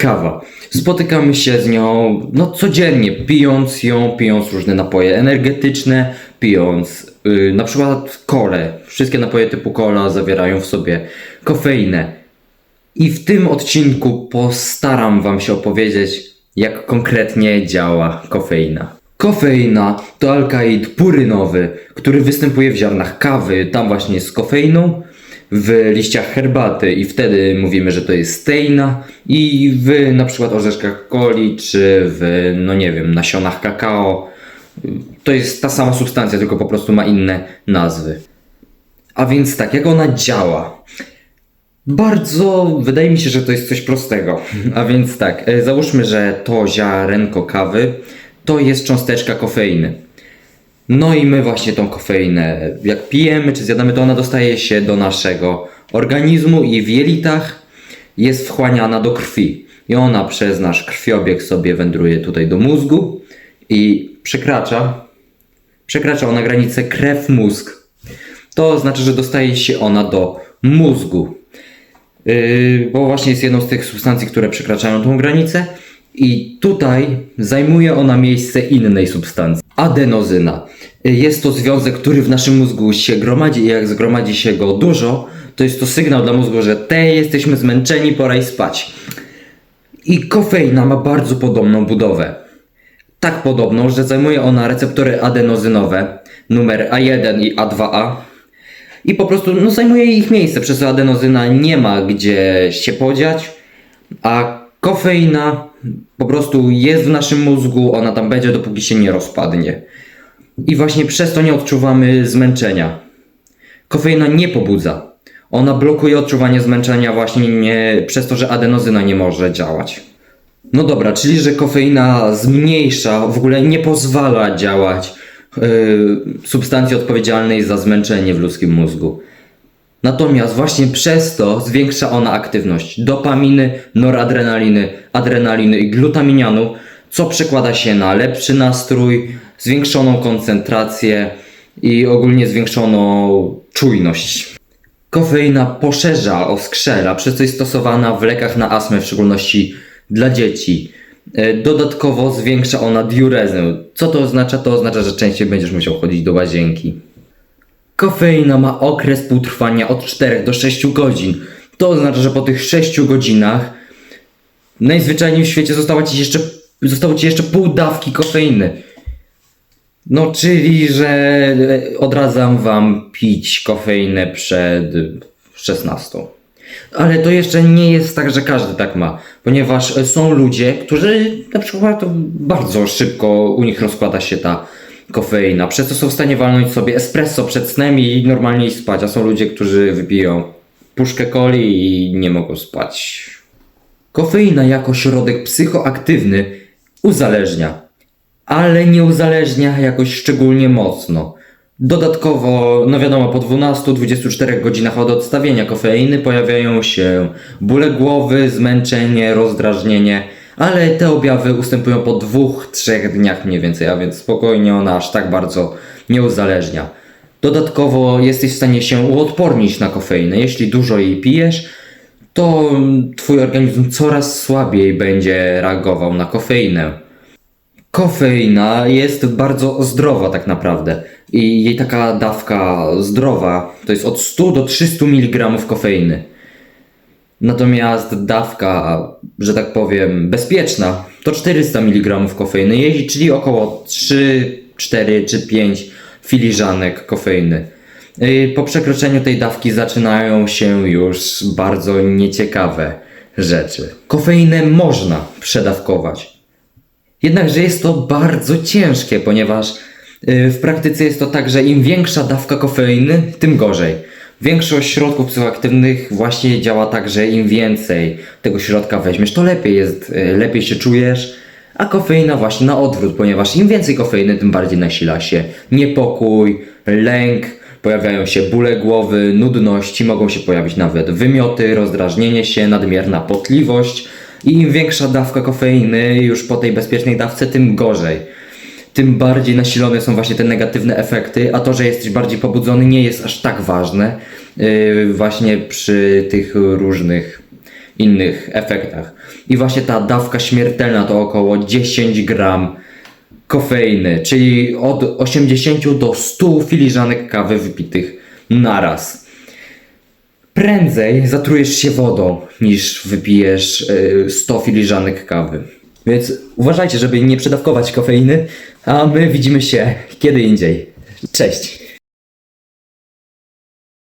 Kawa. Spotykamy się z nią no, codziennie, pijąc ją, pijąc różne napoje energetyczne, pijąc yy, na przykład kole. Wszystkie napoje typu cola zawierają w sobie kofeinę. I w tym odcinku postaram Wam się opowiedzieć, jak konkretnie działa kofeina. Kofeina to alkaloid purynowy, który występuje w ziarnach kawy, tam właśnie z kofeiną, w liściach herbaty i wtedy mówimy, że to jest steina i w na przykład orzeszkach coli czy w, no nie wiem, nasionach kakao. To jest ta sama substancja, tylko po prostu ma inne nazwy. A więc tak, jak ona działa? Bardzo wydaje mi się, że to jest coś prostego. A więc tak, e, załóżmy, że to ziarenko kawy to jest cząsteczka kofeiny. No i my właśnie tą kofeinę, jak pijemy czy zjadamy, to ona dostaje się do naszego organizmu i w jelitach jest wchłaniana do krwi. I ona przez nasz krwiobieg sobie wędruje tutaj do mózgu i przekracza, przekracza ona granicę krew-mózg. To znaczy, że dostaje się ona do mózgu. Yy, bo właśnie jest jedną z tych substancji, które przekraczają tą granicę. I tutaj zajmuje ona miejsce innej substancji. Adenozyna. Jest to związek, który w naszym mózgu się gromadzi i jak zgromadzi się go dużo, to jest to sygnał dla mózgu, że te jesteśmy zmęczeni, pora i spać. I kofeina ma bardzo podobną budowę. Tak podobną, że zajmuje ona receptory adenozynowe numer A1 i A2A i po prostu no, zajmuje ich miejsce, przez co adenozyna nie ma gdzie się podziać, a kofeina po prostu jest w naszym mózgu, ona tam będzie dopóki się nie rozpadnie. I właśnie przez to nie odczuwamy zmęczenia. Kofeina nie pobudza. Ona blokuje odczuwanie zmęczenia właśnie nie, przez to, że adenozyna nie może działać. No dobra, czyli że kofeina zmniejsza, w ogóle nie pozwala działać yy, substancji odpowiedzialnej za zmęczenie w ludzkim mózgu. Natomiast właśnie przez to zwiększa ona aktywność dopaminy, noradrenaliny, adrenaliny i glutaminianu, co przekłada się na lepszy nastrój, zwiększoną koncentrację i ogólnie zwiększoną czujność. Kofeina poszerza oskrzela, przez co jest stosowana w lekach na astmę, w szczególności dla dzieci. E, Dodatkowo zwiększa ona diurezę. Co to oznacza? To oznacza, że częściej będziesz musiał chodzić do łazienki. Kofeina ma okres półtrwania od 4 do 6 godzin. To oznacza, że po tych 6 godzinach najzwyczajniej w świecie zostało ci jeszcze, zostało ci jeszcze pół dawki kofeiny. No, czyli, że e, odradzam wam pić kofeinę przed 16. Ale to jeszcze nie jest tak, że każdy tak ma, ponieważ są ludzie, którzy na przykład bardzo szybko u nich rozkłada się ta kofeina, przez co są w stanie walnąć sobie espresso przed snem i normalnie iść spać, a są ludzie, którzy wypiją puszkę coli i nie mogą spać. Kofeina jako środek psychoaktywny uzależnia, ale nie uzależnia jakoś szczególnie mocno. Dodatkowo, no wiadomo, po 12-24 godzinach od odstawienia kofeiny pojawiają się bóle głowy, zmęczenie, rozdrażnienie, ale te objawy ustępują po 2-3 dniach mniej więcej, a więc spokojnie ona aż tak bardzo nie uzależnia. Dodatkowo jesteś w stanie się uodpornić na kofeinę. Jeśli dużo jej pijesz, to twój organizm coraz słabiej będzie reagował na kofeinę. Kofeina jest bardzo zdrowa tak naprawdę i jej taka dawka zdrowa to jest od 100 do 300 mg kofeiny. Natomiast dawka, że tak powiem, bezpieczna to 400 mg kofeiny, czyli około 3, 4 czy 5 filiżanek kofeiny. Yy, Po przekroczeniu tej dawki zaczynają się już bardzo nieciekawe rzeczy. Kofeinę można przedawkować. Jednakże jest to bardzo ciężkie, ponieważ y, w praktyce jest to tak, że im większa dawka kofeiny, tym gorzej. Większość środków psychoaktywnych właśnie działa tak, że im więcej tego środka weźmiesz, to lepiej jest, y, lepiej się czujesz, a kofeina właśnie na odwrót, ponieważ im więcej kofeiny, tym bardziej nasila się niepokój, lęk, pojawiają się bóle głowy, nudności, mogą się pojawić nawet wymioty, rozdrażnienie się, nadmierna potliwość i im większa dawka kofeiny już po tej bezpiecznej dawce, tym gorzej. Tym bardziej nasilone są właśnie te negatywne efekty, a to, że jesteś bardziej pobudzony nie jest aż tak ważne yy, właśnie przy tych różnych innych efektach. I właśnie ta dawka śmiertelna to około 10 gram kofeiny, czyli od 80 do 100 filiżanek kawy wypitych naraz. Prędzej zatrujesz się wodą niż wypijesz y, 100 filiżanek kawy. Więc uważajcie, żeby nie przedawkować kofeiny, a my widzimy się kiedy indziej. Cześć!